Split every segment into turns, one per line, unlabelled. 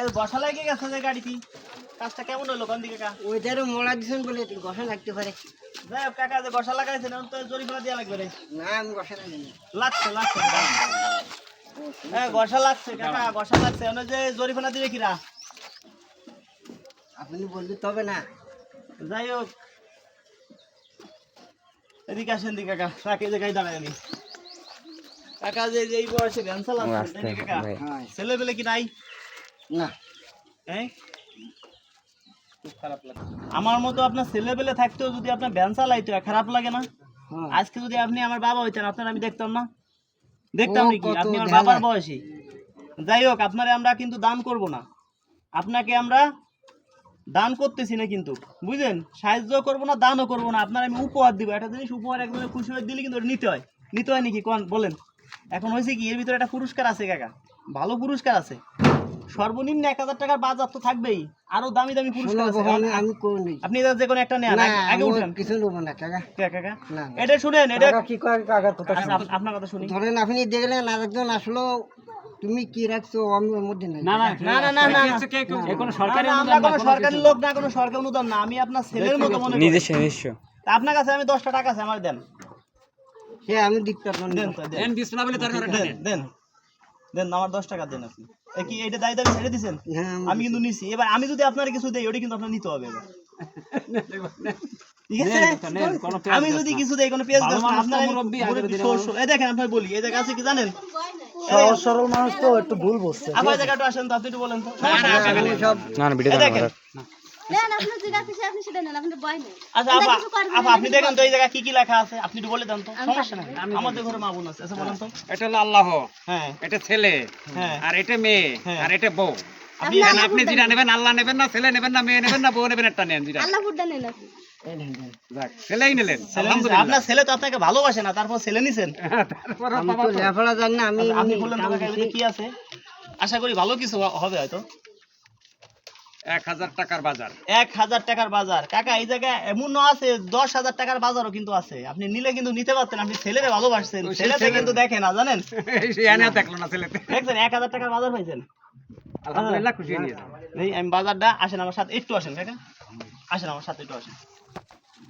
এই বসা লাগে গেছে যে গাড়িটি কাজটা কেমন হলো কোন দিকে
ওইটারও মোড়া দিছেন বলে লাগতে পারে।
যাই হোক কাকা যে বসা লাগাইছেন তো জরিমানা দেওয়া লাগবে রে।
না আমি গসা লাগাইনি
লাগছে লাগছে হ্যাঁ বসা লাগছে কাকা বসা লাগছে। এখন যে জরিমানা দিবে কিরা?
আপনি বললে তবে না।
যাই হোক। এদিকে আসেন দিকে কাকা। কাকে জায়গায় দাঁড়ায় আমি। কাকা যে যে এই বয়সে ভ্যান চালাচ্ছেন তাই কাকা।
হ্যাঁ।
ছেলে পেলে কি নাই?
না।
খুব খারাপ লাগে। আমার মতো আপনার ছেলে পেলে থাকতেও যদি আপনার ভ্যান চালাইতো খারাপ লাগে না?
হ্যাঁ।
আজকে যদি আপনি আমার বাবা হইতেন আপনার আমি দেখতাম না? দেখতাম নাকি? আপনি আমার বাবার বয়সী। যাই হোক আপনারে আমরা কিন্তু দান করব না। আপনাকে আমরা দান করতেছি না কিন্তু। বুঝলেন? সাহায্য করব না দানও করব না। আপনার আমি উপহার দিব। একটা জিনিস উপহার একজনের খুশি হয়ে দিলে কিন্তু নিতে হয়। নিতে হয় নাকি? কোন? বলেন। এখন হয়েছে কি? এর ভিতরে একটা পুরস্কার আছে কাকা। ভালো পুরস্কার আছে। সর্বনিম্ন এক হাজার টাকার বাজার তো থাকবেই। আরও দামি দামি পুরস্কার আছে।
আমি আমি
আপনি যে কোনো একটা নেন। আগে- আগে উঠেন।
কিছু নেব না কাকা।
কাকা কাকা এটা শুনেন এটা
কি করে কাকার কথা
আচ্ছা, আপনার কথা শুনি।
ধরেন আপনি দেখলেন আরেকজন আসলো তুমি কি রাখছো? আমি ওর মধ্যে নাই।
না না না না না না কোনো সরকারি আমরা কোনো সরকারি লোক না কোনো সরকারি অনুদান না। আমি আপনার ছেলের মতো মনে করি।
নিজস্ব। নিজস্ব
তা আপনার কাছে আমি দশটা টাকা আছে আমার দেন।
সে আমি দিতে পারব
দেন
না
তো, দেন। দেন দেন। দেন আমার দশ টাকা দেন আপনি। কি এটা দায় দাবি ছেড়ে দিছেন
হ্যাঁ আমি-
কিন্তু নিছি এবার আমি যদি আপনার কিছু দেই ওটা কিন্তু আপনার নিতে হবে এবার ঠিক আছে আমি যদি কিছু দেই কোনো পেজ আপনার আমি মুরব্বি সর- সর- এই দেখেন আপনার বলি এই জায়গা আছে কি জানেন সহজ সরল মানুষ তো একটু ভুল বলছে আমার জায়গাটা আসেন তো আপনি একটু বলেন তো
না না ভিডিও
দেখেন
আপনি
আচ্ছা দেখেন তো এই জায়গায় কি কি লেখা আছে? আপনি একটু বলে দেন তো। সমস্যা নাই? আমাদের ঘরে মা বোন আছে আচ্ছা বলেন তো।
এটা হলো আল্লাহ
হ্যাঁ।
এটা ছেলে।
হ্যাঁ।
আর এটা মেয়ে।
হ্যাঁ।
আর এটা বউ।
আপনি
আপনি যেটা নেবেন আল্লাহ নেবেন না ছেলে নেবেন না মেয়ে নেবেন না বউ নেবেন একটা নেন যেটা।
আল্লাহ ফুটটা নেন আপনি।
যাক, ছেলেই নিলেন।
ছেলে নিছেন। আপনার ছেলে তো আপনাকে ভালোবাসে না তারপর ছেলে নিছেন?
আমি তো লেখাপড়া জানি না
আচ্ছা, কি আছে? আশা করি ভালো কিছু হবে হয়তো।
এক হাজার টাকার বাজার।
এক হাজার টাকার বাজার। কাকা এই জায়গায় এমনও আছে দশ হাজার টাকার বাজারও কিন্তু আছে। আপনি নিলে কিন্তু নিতে পারতেন আপনি ছেলেরে ভালোবাসছেন ছেলেতে কিন্তু দেখে না জানেন?
এই সে এনেও দেখল না ছেলেতে।
দেখছেন এক হাজার টাকার বাজার পাইছেন?
আলহামদুলিল্লাহ খুশি নিয়ে
আমি বাজারটা আসেন আমার সাথে একটু আসেন কাকা। আসেন আমার সাথে একটু আসেন।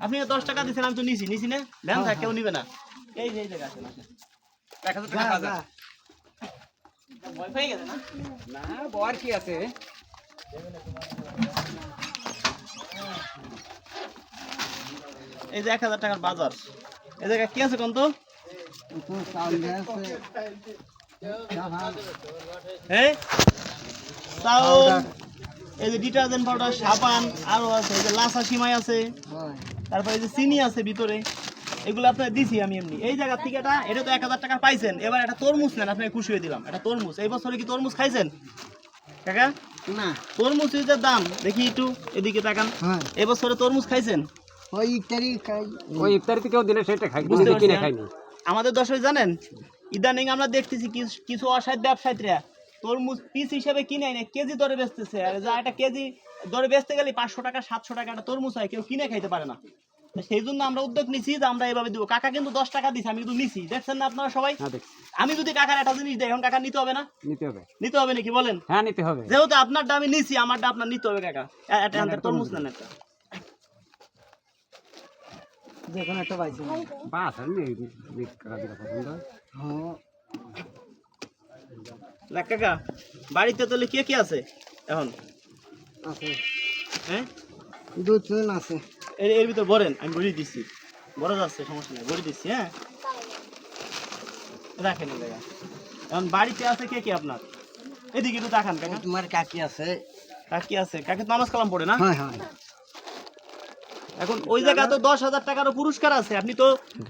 আপনি দশ টাকা দিচ্ছেন আমি তো নিছি। নিছি না? থাক কেউ নিবে না। এই যে এই জায়গা আসেন আসেন।
এক হাজার টাকার বাজার।
ভয় পেয়ে গেছে না?
না বর কি আছে?
এই যে এক হাজার টাকার বাজার। এই জায়গায় কি আছে কোন তো
একটু চাউল দেয়া আছে।
চাউল এই যে ডিটারজেন্ট পাউডার, সাবান, আরও আছে, এই যে লাসা সিমাই আছে, তারপরে এই যে চিনি আছে ভিতরে, এগুলো আপনার দিছি আমি এমনি। এই জায়গা থেকে এটা এটা তো এক হাজার টাকা পাইছেন, এবার একটা তরমুজ নেন, আপনাকে খুশি হয়ে দিলাম। একটা তরমুজ, এই বছরে কি তরমুজ খাইছেন? কাকা?
না
তরমুজের যে দাম দেখি একটু এদিকে তাকান।
হ্যাঁ।
এই বছরে তরমুজ খাইছেন?
ওই ইত্যাদি খাই।
ওই ইফতারিতে কেউ দিলে সেটা খাই
বুঝতে
কিনে খাইনি।
আমাদের দর্শক জানেন ইদানিং আমরা দেখতেছি কিছু- কিছু অসাধ্য ব্যবসায়ীরা তরমুজ পিস হিসেবে কিনে না কেজি দরে বেচতেছে। আর যা একটা কেজি দরে বেচতে গেলে পাঁচশো টাকা সাতশো টাকা একটা তরমুজ হয় কেউ কিনে খাইতে পারে না। সেই জন্য আমরা উদ্যোগ নিছি যে আমরা এভাবে দিব। কাকা কিন্তু দশ টাকা দিছি আমি কিন্তু নিছি। দেখছেন না আপনারা সবাই?
হ্যাঁ দেখছি।
আমি যদি কাকার একটা জিনিস দেয় এখন কাকা নিতে হবে না?
নিতে হবে।
নিতে হবে নাকি বলেন?
হ্যাঁ নিতে হবে।
যেহেতু আপনারটা আমি নিছি আমারটা আপনার নিতে হবে কাকা। একটা একটা তরমুজ নেন একটা।
কোনো একটা পাইছি।
বাস কাকা পছন্দ হ্যাঁ।
দেখ কাকা বাড়িতে তাহলে কে কে আছে এখন?
আছে।
হ্যাঁ?
দুধ চুন আছে।
এর এর ভিতর ভরেন আমি ভরে দিচ্ছি বড় যাচ্ছে সমস্যা নেই ভরে দিচ্ছি হ্যাঁ? রাখেন জায়গা এখন বাড়িতে আছে কে কে আপনার? এদিকে একটু তাকান কাকা।
তোমার কাকি আছে।
কাকি আছে। কাকি তো নামাজ কালাম পড়ে না?
হয় হয়।
এখন ওই জায়গা তো দশ হাজার টাকারও পুরস্কার আছে আপনি তো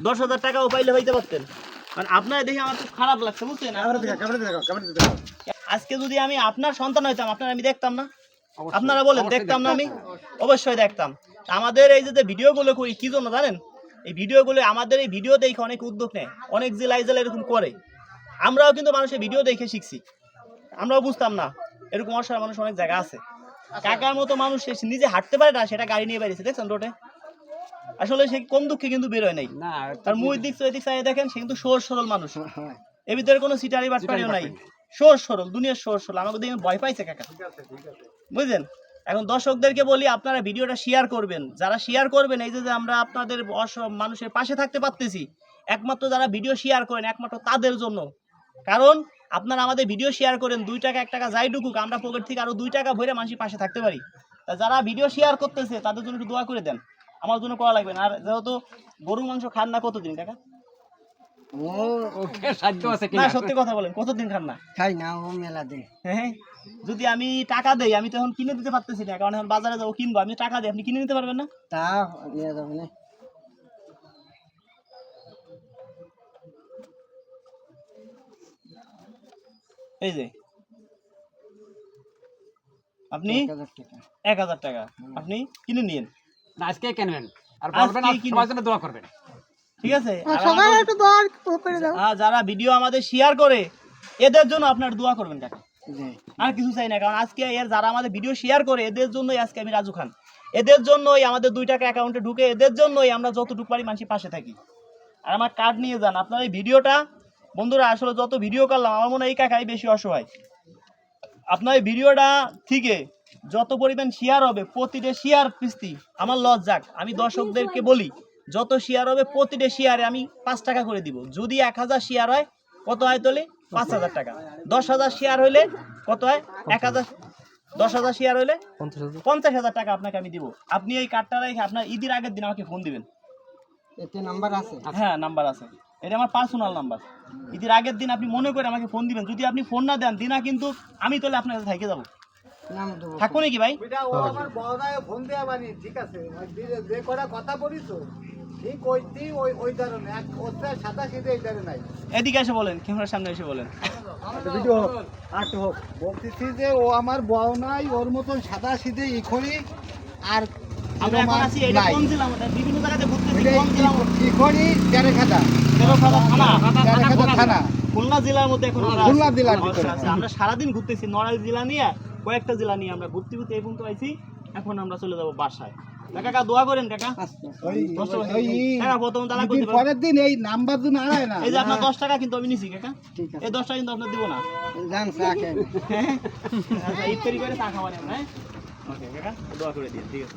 দশ হাজার টাকাও পাইলে হইতে পারতেন। মানে আপনার দেখে আমার খুব খারাপ লাগছে বুঝছেন? আজকে যদি আমি আপনার সন্তান হইতাম আপনার আমি দেখতাম না? আপনারা বলেন দেখতাম না আমি? অবশ্যই দেখতাম। আমাদের এই যে ভিডিওগুলো করি কি জন্য জানেন? এই ভিডিওগুলো আমাদের এই ভিডিও দেখে অনেক উদ্যোগ নেয় অনেক জেলায় জেলা এরকম করে। আমরাও কিন্তু মানুষের ভিডিও দেখে শিখছি। আমরাও বুঝতাম না এরকম অসহায় মানুষ অনেক জায়গা আছে। কাকার মতো মানুষ নিজে হাঁটতে পারে না সেটা গাড়ি নিয়ে বেরিয়েছে দেখছেন রোডে? আসলে সে কম দুঃখে কিন্তু বেরোয় নাই। তার মুখ দিক চাই দেখেন সে কিন্তু সহজ সরল মানুষ।
হয়
এর ভিতরে কোনো সিটারি বাটপাড়িও নাই। সহজ সরল দুনিয়ার সহজ সরল। আমাকে দেখে ভয় পাইছে কাকা। বুঝলেন? এখন দর্শকদেরকে বলি, আপনারা ভিডিওটা শেয়ার করবেন। যারা শেয়ার করবেন, এই যে আমরা আপনাদের মানুষের পাশে থাকতে পারতেছি, একমাত্র যারা ভিডিও শেয়ার করেন, একমাত্র তাদের জন্য। কারণ, আপনারা আমাদের ভিডিও শেয়ার করেন, দুই টাকা, এক টাকা যাই ঢুকুক, আমরা পকেট থেকে আরও দুই টাকা ভরে মানুষের পাশে থাকতে পারি। তা যারা ভিডিও শেয়ার করতেছে, তাদের জন্য একটু দোয়া করে দেন। আমার জন্য করা লাগবে না। আর যেহেতু গরু মাংস খান না কতদিন, কাকা?
ও
ওকে সাহায্য আছে
না সত্যি কথা বলেন কতদিন খান না?
খাই না ও মেলা দিন
হ্যাঁ যদি আমি টাকা দেই আমি তো এখন কিনে দিতে পারতেছি না কারণ এখন বাজারে যাব কিনবো আমি টাকা দিই আপনি কিনে নিতে পারবেন না?
তা নিয়ে যাবে না।
এই যে। আপনি?
এক হাজার টাকা।
আপনি কিনে নিন
না, আজকে কেনবেন। আর
আজকেই
বলবেন সবার জন্য দোয়া করবেন।
ঠিক আছে? হ্যাঁ, যারা ভিডিও আমাদের শেয়ার করে এদের জন্য আপনার দোয়া করবেন কাকা। আর কিছু চাই না কারণ আজকে এর যারা আমাদের ভিডিও শেয়ার করে এদের জন্যই আজকে আমি রাজু খান। এদের জন্যই আমাদের দুই টাকা অ্যাকাউন্টে ঢুকে এদের জন্যই আমরা যতটুকু পারি মানুষের পাশে থাকি। আর আমার কার্ড নিয়ে যান আপনার এই ভিডিওটা বন্ধুরা আসলে যত ভিডিও করলাম আমার মনে হয় এই কাকাই বেশি অসহায়। আপনার এই ভিডিওটা থেকে যত পরিমাণ শেয়ার হবে প্রতিটা শেয়ার পিস্তি আমার লস যাক। আমি দর্শকদেরকে বলি যত শেয়ার হবে প্রতিটা শেয়ারে আমি পাঁচ টাকা করে দিব। যদি এক হাজার শেয়ার হয় কত হয় তোলে পাঁচ হাজার টাকা। দশ হাজার শেয়ার হইলে কত হয়? এক হাজার দশ হাজার শেয়ার হইলে পঞ্চাশ হাজার। টাকা আপনাকে আমি দিব। আপনি এই কার্ডটা রেখে আপনার ঈদের আগের দিন আমাকে ফোন দিবেন।
এতে নাম্বার আছে।
হ্যাঁ নাম্বার আছে। এটা আমার পার্সোনাল নাম্বার ঈদের আগের দিন আপনি মনে করে আমাকে ফোন দিবেন। যদি আপনি ফোন না দেন দিনা কিন্তু আমি তোলে আপনার কাছে থেকে যাব।
দেবো।
নাকি ভাই?
ফোন দেওয়া ঠিক আছে? কথা বলিস ঠিক ওই ওই ধরনের। এক ওটা সাদা সিধে এই নাই।
এদিকে এসে বলেন ক্যামেরার সামনে এসে বলেন।
ভিডিও আট হোক বলতেছি যে ও আমার বউ নাই ওর মতন সাদা সিধে ইখড়ি আর
আমরা এখন আছি এটা কোন জেলা মধ্যে বিভিন্ন জায়গাতে ঘুরতেছি কোন জেলা মধ্যে?
ইখড়ি তেরেখাদা।
থানা?
তেরেখাদা থানা
খুলনা জেলার মধ্যে এখন আমরা
খুলনা জেলার
আচ্ছা,
ভিতরে।
আচ্ছা, আমরা সারাদিন ঘুরতেছি নড়াইল জেলা নিয়ে কয়েকটা জেলা নিয়ে আমরা ঘুরতে ঘুরতে এই পর্যন্ত আইছি। এখন আমরা চলে যাব বাসায়। কাকা দোয়া করেন কাকা। প্রথম তালা করতে
পরের দিন এই নাম্বার দিন আড়ায় না।
এই যে আপনার দশ টাকা কিন্তু আমি নিছি কাকা।
ঠিক আছে।
এই দশ টাকা কিন্তু আপনার দিব না।
চা
আচ্ছা ইফতারি করে চা খাওয়ার আমরা হ্যাঁ। ওকে কাকা দোয়া করে দিন ঠিক আছে।